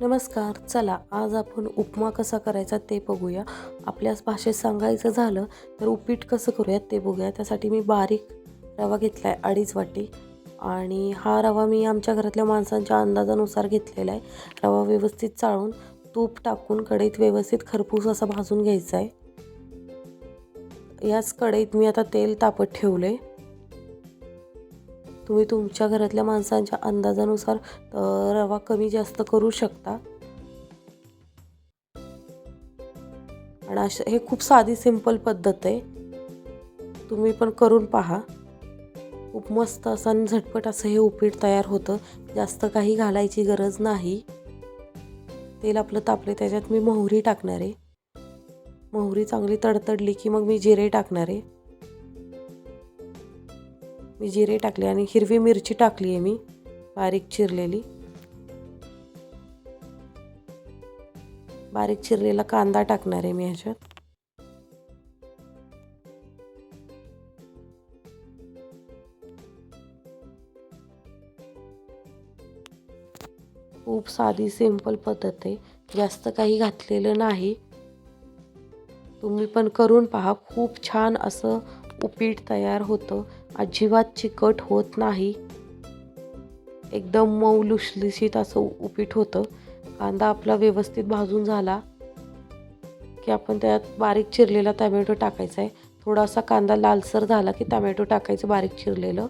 नमस्कार चला आज आपण उपमा कसा करायचा ते बघूया. आपल्याच भाषेत सांगायचं झालं तर उपीट कसं करूयात ते बघूया. त्यासाठी मी बारीक रवा घेतला आहे अडीच वाटी. आणि हा रवा मी आमच्या घरातल्या माणसांच्या अंदाजानुसार घेतलेला आहे. रवा व्यवस्थित चाळून तूप टाकून कढईत व्यवस्थित खरपूस असा भाजून घ्यायचा आहे. याच कढईत मी आता तेल तापत ठेवलं आहे तुम्ही तुमच्या घरातल्या माणसांच्या अंदाजानुसार रवा कमी जास्त करू शकता. आणि अशा हे खूप साधी सिंपल पद्धत आहे. तुम्ही पण करून पहा. खूप मस्त असं आणि झटपट असं हे उपीट तयार होतं. जास्त काही घालायची गरज नाही. तेल आपलं तापले त्याच्यात मी मोहरी टाकणार आहे. मोहरी चांगली तडतडली की मग मी जिरे टाकणार आहे. मी जिरे टाकले आणि हिरवी मिरची टाकली आहे मी बारीक चिरलेली. बारीक चिरलेला कांदा टाकणार आहे मी ह्याच्यात. खूप साधी सिंपल पद्धत आहे. जास्त काही घातलेलं नाही. तुम्ही पण करून पहा. खूप छान असं उपीट तयार होतं. अजिबात चिकट होत नाही. एकदम मऊ लुसलुशीत असं उपीट होतं. कांदा आपला व्यवस्थित भाजून झाला की आपण त्यात बारीक चिरलेला टमॅटो टाकायचा आहे. थोडासा कांदा लालसर झाला की टॅमॅटो टाकायचं बारीक चिरलेलं.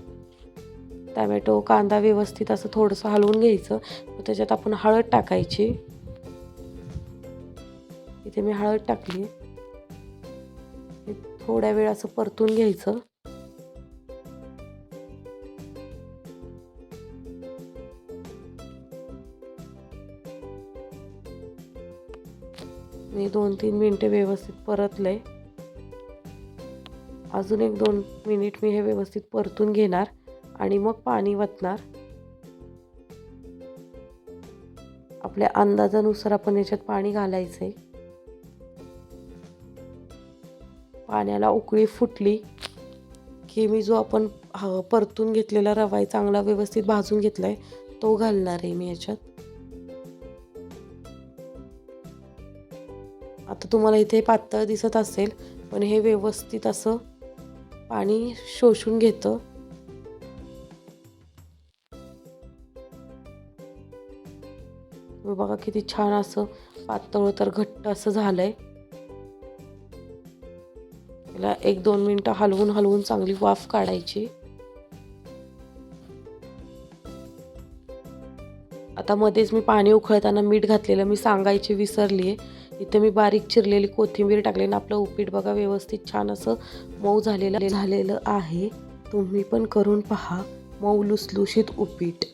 टमॅटो कांदा व्यवस्थित असं थोडंसं हलवून घ्यायचं. त्याच्यात आपण हळद टाकायची. इथे मी हळद टाकली आहे. थोड्या वेळ असं परतून घ्यायचं. मी दोन तीन मिनटे व्यवस्थित परतले अजून एक दोन मिनिट मी हे व्यवस्थित परतून घेणार आणि मग पाणी वतणार. आपल्या अंदाजानुसार आपण याच्यात पाणी घालायचंय. पाण्याला उकळी फुटली की मी जो आपण ह- परतून घेतलेला रवा आहे चांगला व्यवस्थित भाजून घेतलाय तो घालणार आहे मी याच्यात. आता तुम्हाला इथे पातळ दिसत असेल पण हे व्यवस्थित असं पाणी शोषून घेतं. बघा किती छान असं पातळ तर घट्ट असं झालंय. याला एक दोन मिनटं हलवून हलवून चांगली वाफ काढायची. आता मध्येच मी पाणी उकळताना मीठ घातलेलं मी सांगायची विसरली आहे इथे मी बारीक चिरलेली कोथिंबीर टाकली आणि आपलं उपीट बघा व्यवस्थित छान असं मऊ झालेलं झालेलं आहे. तुम्ही पण करून पहा मऊ लुसलुशीत उपीट.